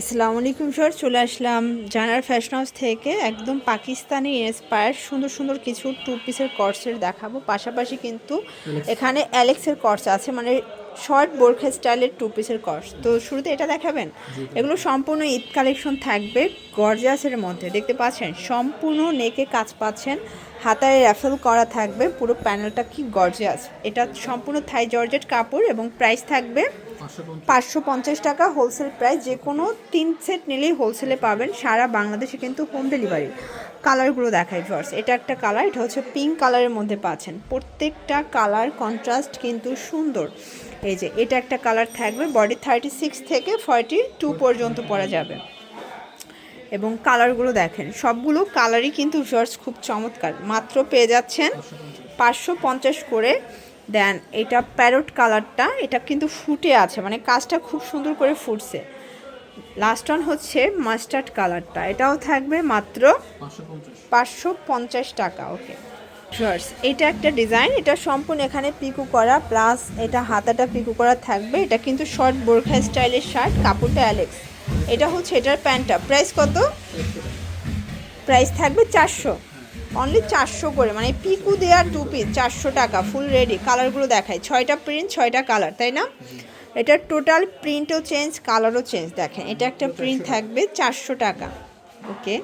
আসসালামু আলাইকুম স্যার। চলে আসলাম জানার ফ্যাশন হাউস থেকে একদম পাকিস্তানি ইন্সপায়ার সুন্দর সুন্দর কিছু টু পিসের কর্সের দেখাবো। পাশাপাশি কিন্তু এখানে অ্যালেক্সের কর্স আছে। মানে শর্ট বোরখা স্টাইলের টু পিসের কর্স তো শুরুতে এটা দেখাবেন? এগুলো সম্পূর্ণ ঈদ কালেকশন থাকবে গর্জাসের মধ্যে। দেখতে পাচ্ছেন সম্পূর্ণ নেকে কাজ পাচ্ছেন হাতায় র্যাফেল করা থাকবে পুরো প্যানেলটা কি গর্জাস এটা সম্পূর্ণ থাই জর্জেট কাপড় এবং প্রাইস থাকবে পাঁচশো পঞ্চাশ। টাকা হোলসেল প্রাইস যে কোনো তিন সেট নিলেই হোলসেলে পাবেন সারা বাংলাদেশে কিন্তু হোম ডেলিভারি কালারগুলো দেখাই ফার্স্ট এটা একটা কালার এটা হচ্ছে পিঙ্ক কালারের মধ্যে পাচ্ছেন। প্রত্যেকটা কালার কন্ট্রাস্ট কিন্তু সুন্দর। এই যে, এটা একটা কালার থাকবে বডি থার্টি সিক্স থেকে ফর্টি টু পর্যন্ত পরা যাবে। এবং কালারগুলো দেখেন, সবগুলো কালারই কিন্তু ভিউয়ার্স খুব চমৎকার। মাত্র পেয়ে যাচ্ছেন পাঁচশো পঞ্চাশ করে। দেন এটা প্যারট কালারটা এটা কিন্তু ফুটে আছে মানে কাজটা খুব সুন্দর করে ফুটছে। লাস্ট ওয়ান হচ্ছে মাস্টার্ড কালারটা এটাও থাকবে মাত্র পাঁচশো পঞ্চাশ টাকা ওকে ভিউয়ার্স এটা একটা ডিজাইন এটা সম্পূর্ণ এখানে পিকু করা প্লাস এটা হাতাটা পিকু করা থাকবে। এটা কিন্তু শর্ট বোরখা স্টাইলের শার্ট কাপড়টা অ্যালেক্স এটা হচ্ছে এটার প্যান্টটা। প্রাইস কত? প্রাইস থাকবে চারশো। অনলি চারশো করে মানে পিকু দেওয়ার টু পিস চারশো টাকা ফুল রেডি কালারগুলো দেখায় ছয়টা প্রিন্ট ছয়টা কালার তাই না? এটার টোটাল প্রিন্টও চেঞ্জ কালারও চেঞ্জ দেখেন, এটা একটা প্রিন্ট থাকবে চারশো টাকা। ওকে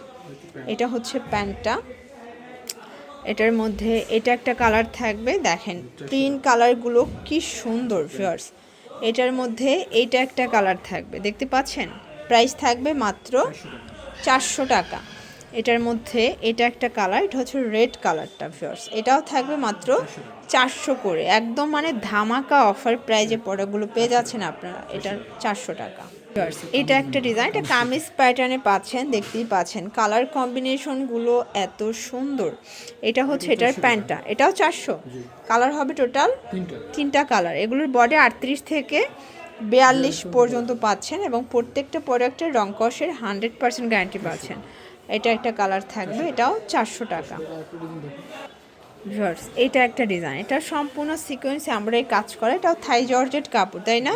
এটা হচ্ছে প্যান্টটা। এটার মধ্যে এটা একটা কালার থাকবে। দেখেন প্রিন্ট কালারগুলো কি সুন্দর ফিয়ার্স এটার মধ্যে এইটা একটা কালার থাকবে। দেখতে পাচ্ছেন? প্রাইস থাকবে মাত্র চারশো টাকা। এটার মধ্যে এটা একটা কালার এটা হচ্ছে রেড কালারটা ফিয়ার্স এটাও থাকবে মাত্র চারশো করে। একদম মানে ধামাকা অফার প্রাইজে পড়াগুলো পেয়ে যাচ্ছেন আপনারা। এটার চারশো টাকা। এটা একটা ডিজাইন এটা কামিজ প্যাটার্নে পাচ্ছেন দেখতেই পাচ্ছেন। কালার কম্বিনেশনগুলো এত সুন্দর। এটা হচ্ছে এটার প্যান্টটা। এটাও চারশো? কালার হবে টোটাল তিনটা। কালার এগুলোর বডি আটত্রিশ থেকে বিয়াল্লিশ পর্যন্ত পাচ্ছেন এবং প্রত্যেকটা প্রোডাক্টের রং কষের হান্ড্রেড পার্সেন্ট গ্যারান্টি পাচ্ছেন। এটা একটা কালার থাকবে, এটাও চারশো টাকা। এটা একটা ডিজাইন, এটা সম্পূর্ণ সিকোয়েন্সে আমরা এই কাজ করা, এটাও থাই জর্জেট কাপড়, তাই না?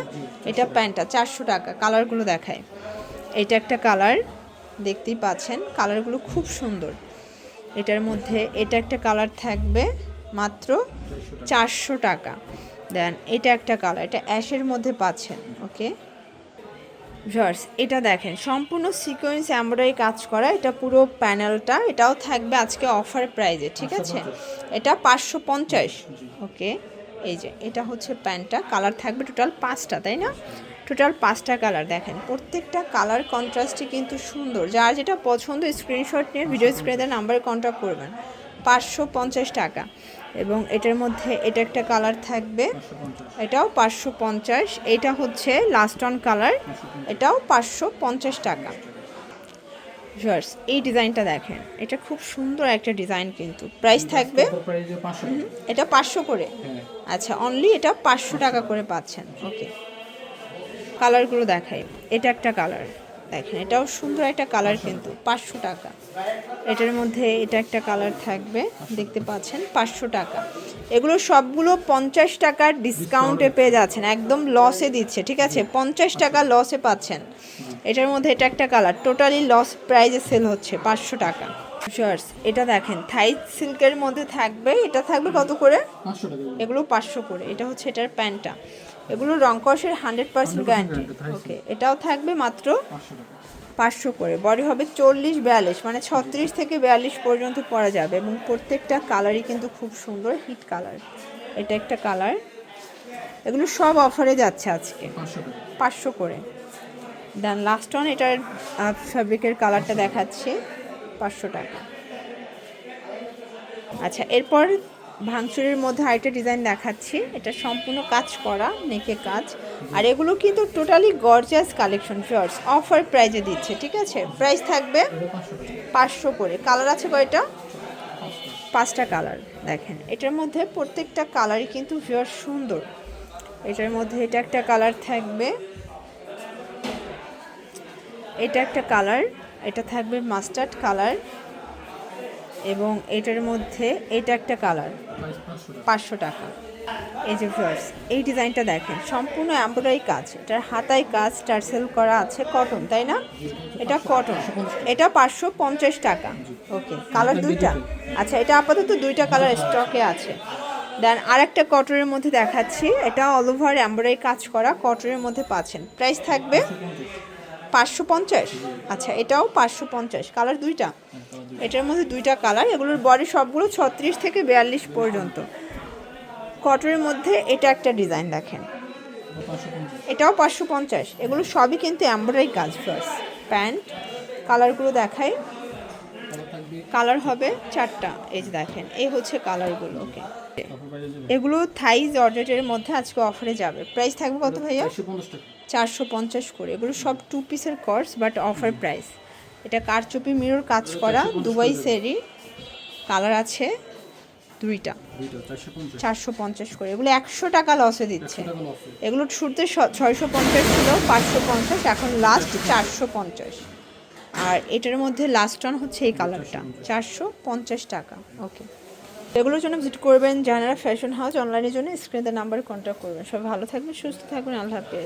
এটা প্যান্টটা, চারশো টাকা, কালারগুলো দেখায় এটা একটা কালার, দেখতেই পাচ্ছেন, কালারগুলো খুব সুন্দর। এটার মধ্যে এটা একটা কালার থাকবে, মাত্র চারশো টাকা। দেন এটা একটা কালার, এটা অ্যাশের মধ্যে পাচ্ছেন, ওকে? ভিউয়ার্স, এটা দেখেন, সম্পূর্ণ সিকোয়েন্স এমব্রয়ডারি কাজ করা, এটা পুরো প্যানেলটা এটাও থাকবে আজকে অফার প্রাইজে ঠিক আছে? এটা পাঁচশো পঞ্চাশ, ওকে? এই যে, এটা হচ্ছে প্যান্টটা কালার থাকবে টোটাল পাঁচটা, তাই না? টোটাল পাঁচটা কালার দেখেন, প্রত্যেকটা কালার কন্ট্রাস্টই কিন্তু সুন্দর। যার যেটা পছন্দ স্ক্রিনশট নিয়ে ভিডিও স্ক্রিনে নাম্বারে কন্ট্যাক্ট করবেন। পাঁচশো পঞ্চাশ টাকা। এবং এটার মধ্যে এটা একটা কালার থাকবে। এটাও পাঁচশো পঞ্চাশ। এটা হচ্ছে লাস্ট অন কালার এটাও পাঁচশো পঞ্চাশ টাকা। ভিউয়ার্স এই ডিজাইনটা দেখেন। এটা খুব সুন্দর একটা ডিজাইন কিন্তু। প্রাইস থাকবে? এটা পাঁচশো করে? আচ্ছা অনলি এটা পাঁচশো টাকা করে পাচ্ছেন। ওকে কালারগুলো দেখাই। এটা একটা কালার দেখেন এটাও সুন্দর একটা কালার কিন্তু পাঁচশো টাকা। এটার মধ্যে এটা একটা কালার থাকবে দেখতে পাচ্ছেন পাঁচশো টাকা। এগুলো সবগুলো পঞ্চাশ টাকার ডিসকাউন্টে পেয়ে যাচ্ছেন একদম লসে দিচ্ছে ঠিক আছে? পঞ্চাশ টাকা লসে পাচ্ছেন। এটার মধ্যে এটা একটা কালার টোটালি লস প্রাইজে সেল হচ্ছে পাঁচশো টাকা। শার্টস এটা দেখেন থাই সিল্কের মধ্যে থাকবে এটা থাকবে কত করে? এগুলো পাঁচশো করে এটা হচ্ছে এটার প্যান্টটা। এগুলো রংকসের হান্ড্রেড পার্সেন্ট গ্যারান্টি ওকে এটাও থাকবে মাত্র পাঁচশো করে। বডি হবে চল্লিশ বিয়াল্লিশ মানে ছত্রিশ থেকে বিয়াল্লিশ পর্যন্ত পরা যাবে এবং প্রত্যেকটা কালারই কিন্তু খুব সুন্দর হিট কালার এটা একটা কালার এগুলো সব অফারে যাচ্ছে আজকে। পাঁচশো করে। দেন লাস্ট ওয়ান এটার ফ্যাব্রিকের কালারটা দেখাচ্ছে। পাঁচশো টাকা। আচ্ছা এরপর ভাঙচুরের মধ্যে আরেকটা ডিজাইন দেখাচ্ছি। এটা সম্পূর্ণ কাজ করা নেকে কাজ। আর এগুলো কিন্তু totally gorgeous collection fierce offer প্রাইজে দিচ্ছে, ঠিক আছে? প্রাইস থাকবে পাঁচশো করে। কালার আছে কয়টা? পাঁচটা কালার দেখেন। এটার মধ্যে প্রত্যেকটা কালারই কিন্তু ফিয়ার সুন্দর। এটার মধ্যে এটা একটা কালার থাকবে। এটা একটা কালার এটা থাকবে মাস্টার্ড কালার এবং এটার মধ্যে এটা একটা কালার। পাঁচশো টাকা। এই যে ফার্স এই ডিজাইনটা দেখেন, সম্পূর্ণ এমব্রয়ডারি কাজ। এটার হাতায় কাজ টার্সেল করা আছে কটন তাই না? এটা কটন এটা পাঁচশো পঞ্চাশ টাকা। ওকে কালার দুইটা। আচ্ছা এটা আপাতত দুইটা কালার স্টকে আছে। দেন আরেকটা কটনের মধ্যে দেখাচ্ছি। এটা অল ওভার এমব্রয়ডারি কাজ করা কটনের মধ্যে পাচ্ছেন। প্রাইস থাকবে পাঁচশো পঞ্চাশ। আচ্ছা এটাও পাঁচশো পঞ্চাশ। কালার দুইটা। এটার মধ্যে দুইটা কালার এগুলোর বডি সবগুলো ছত্রিশ থেকে বিয়াল্লিশ পর্যন্ত। কটনের মধ্যে এটা একটা ডিজাইন দেখেন। এটাও পাঁচশো পঞ্চাশ। এগুলো সবই কিন্তু এমব্রয়ডারি কাজ ফার্স্ট প্যান্ট কালারগুলো দেখাই। কালার হবে চারটা এই যে দেখেন এই হচ্ছে কালারগুলো ওকে এগুলো থাই জর্জেটের মধ্যে আজকে অফারে যাবে। প্রাইস থাকবে কত ভাইয়া? চারশো পঞ্চাশ করে। এগুলো সব টু পিসের কর্স বাট অফার প্রাইস এটা কারচুপি মিরর কাজ করা দুবাই সেরি কালার আছে দুইটা। চারশো পঞ্চাশ। করে। এগুলো একশো টাকা লসে দিচ্ছে। এগুলো শুরুতে ছয়শো পঞ্চাশ ছিল পাঁচশো পঞ্চাশ এখন লাস্ট চারশো পঞ্চাশ। আর এটার মধ্যে লাস্ট অন হচ্ছে এই কালারটা চারশো পঞ্চাশ। টাকা ওকে এগুলোর জন্য ভিজিট করবেন জানারা ফ্যাশন হাউস অনলাইনের জন্য স্ক্রিনের নাম্বারে কন্ট্যাক্ট করবেন। সবাই ভালো থাকবেন সুস্থ থাকবেন আল্লাহ হাফেজ।